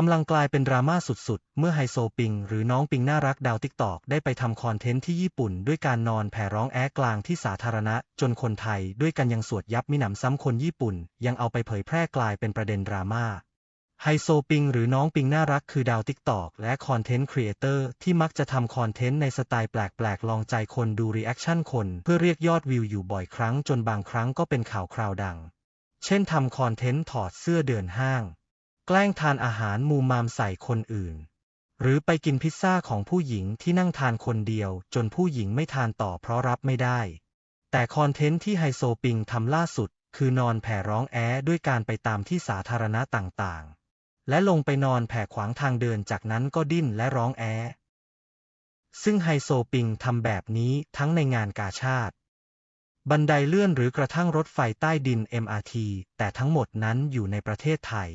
กำลังกลายเป็นดราม่าสุดๆ เมื่อไฮโซปิง หรือน้องปิงน่ารักดาวติ๊กตอกได้ไปทำคอนเทนต์ที่ญี่ปุ่น ด้วยการนอนแผ่ร้องแอกลางที่สาธารณะ จนคนไทยด้วยกันยังสวดยับมิหนำซ้ำคนญี่ปุ่น ยังเอาไปเผยแพร่กลายเป็นประเด็นดราม่าไฮโซปิงหรือน้องปิงน่ารักคือดาวติ๊กตอกและคอนเทนต์ครีเอเตอร์ที่มักจะทำคอนเทนต์ในสไตล์แปลกๆ ลองใจคนดูรีแอคชั่นคน เพื่อเรียกยอดวิวอยู่บ่อยครั้งจนบางครั้งก็เป็นข่าวคราวดัง เช่นทำคอนเทนต์ถอดเสื้อเดินห้าง แกล้งทานอาหารมูมามใส่คนอื่น หรือไปกินพิซซ่าของผู้หญิงที่นั่งทานคนเดียว จนผู้หญิงไม่ทานต่อเพราะรับไม่ได้ แต่คอนเทนต์ที่ไฮโซปิงทำล่าสุด คือนอนแผ่ร้องแอด้วยการไปตามที่สาธารณะต่างๆ และลงไปนอนแผ่ขวางทางเดินจากนั้นก็ดิ้นและร้องแอซึ่งไฮโซปิงทำแบบนี้ทั้งในงานกาชาติ บันไดเลื่อนหรือกระทั่งรถไฟใต้ดิน MRT แต่ทั้งหมดนั้นอยู่ในประเทศไทย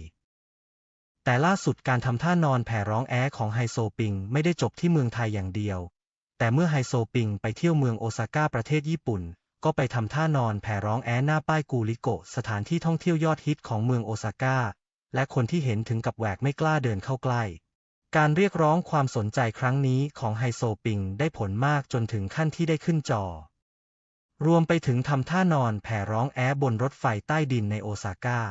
แต่ล่าสุดการทำท่านอนแผ่ร้องแอของไฮโซปิงไม่ได้จบที่เมืองไทยอย่างเดียว แต่เมื่อไฮโซปิงไปเที่ยวเมืองโอซาก้าประเทศญี่ปุ่น ก็ไปทำท่านอนแผ่ร้องแอหน้าป้ายกูริโกะสถานที่ท่องเที่ยวยอดฮิตของเมืองโอซาก้า และคนที่เห็นถึงกับแหวกไม่กล้าเดินเข้าใกล้ การเรียกร้องความสนใจครั้งนี้ของไฮโซปิงได้ผลมากจนถึงขั้นที่ได้ขึ้นจอ รวมไปถึงทำท่านอนแผ่ร้องแอบนรถไฟใต้ดินในโอซาก้า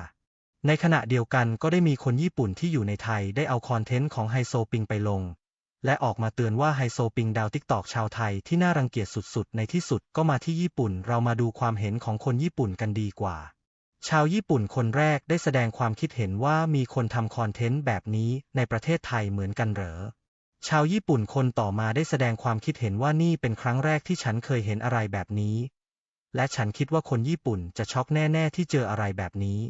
ในขณะเดียวกันก็ได้มีคนญี่ปุ่นที่อยู่ในไทยได้เอาคอนเทนต์ของไฮโซปิงไปลง และออกมาเตือนว่าไฮโซปิงดาวติ๊กตอกชาวไทยที่น่ารังเกียจสุดๆ ในที่สุดก็มาที่ญี่ปุ่นเรามาดูความเห็นของคนญี่ปุ่นกันดีกว่า ชาวญี่ปุ่นคนแรกได้แสดงความคิดเห็นว่ามีคนทำคอนเทนต์แบบนี้ในประเทศไทยเหมือนกันเหรอชาวญี่ปุ่นคนต่อมาได้แสดงความคิดเห็นว่านี่เป็นครั้งแรกที่ฉันเคยเห็นอะไรแบบนี้ และฉันคิดว่าคนญี่ปุ่นจะช็อกแน่ ๆ ที่เจออะไรแบบนี้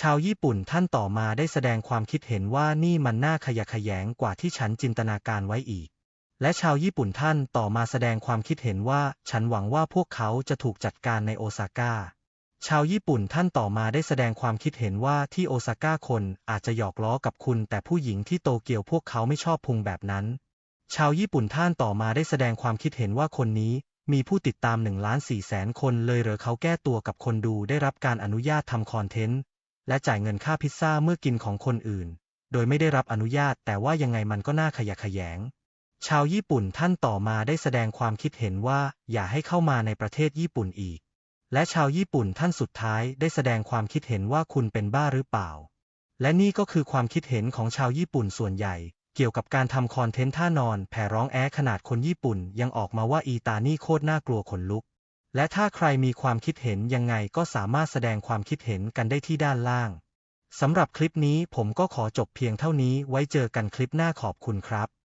ชาวญี่ปุ่นท่านต่อมาได้แสดงความคิดเห็นว่านี่มันน่าขยะแขยงกว่าที่ฉันจินตนาการไว้อีก และชาวญี่ปุ่นท่านต่อมาแสดงความคิดเห็นว่าฉันหวังว่าพวกเขาจะถูกจัดการในโอซาก้า ชาวญี่ปุ่นท่านต่อมาได้แสดงความคิดเห็นว่าที่โอซาก้าคนอาจจะหยอกล้อกับคุณ แต่ผู้หญิงที่โตเกียวพวกเขาไม่ชอบพุงแบบนั้น ชาวญี่ปุ่นท่านต่อมาได้แสดงความคิดเห็นว่าคนนี้มีผู้ติดตาม1ล้าน4แสนคนเลยเหรอเขาแก้ตัวกับคนดูได้รับการอนุญาตทำคอนเทนต์ และจ่ายเงินค่าพิซซ่าเมื่อกินของคนอื่น โดยไม่ได้รับอนุญาตแต่ว่ายังไงมันก็น่าขยะแขยง ชาวญี่ปุ่นท่านต่อมาได้แสดงความคิดเห็นว่าอย่าให้เข้ามาในประเทศญี่ปุ่นอีก และชาวญี่ปุ่นท่านสุดท้ายได้แสดงความคิดเห็นว่าคุณเป็นบ้าหรือเปล่า และนี่ก็คือความคิดเห็นของชาวญี่ปุ่นส่วนใหญ่ เกี่ยวกับการทำคอนเทนต์ท่านอน แผ่ร้องแอขนาดคนญี่ปุ่นยังออกมาว่าอีตานี่โคตรน่ากลัวขนลุก และถ้าใครมีความคิดเห็นยังไงก็สามารถแสดงความคิดเห็นกันได้ที่ด้านล่าง สำหรับคลิปนี้ผมก็ขอจบเพียงเท่านี้ไว้เจอกันคลิปหน้าขอบคุณครับ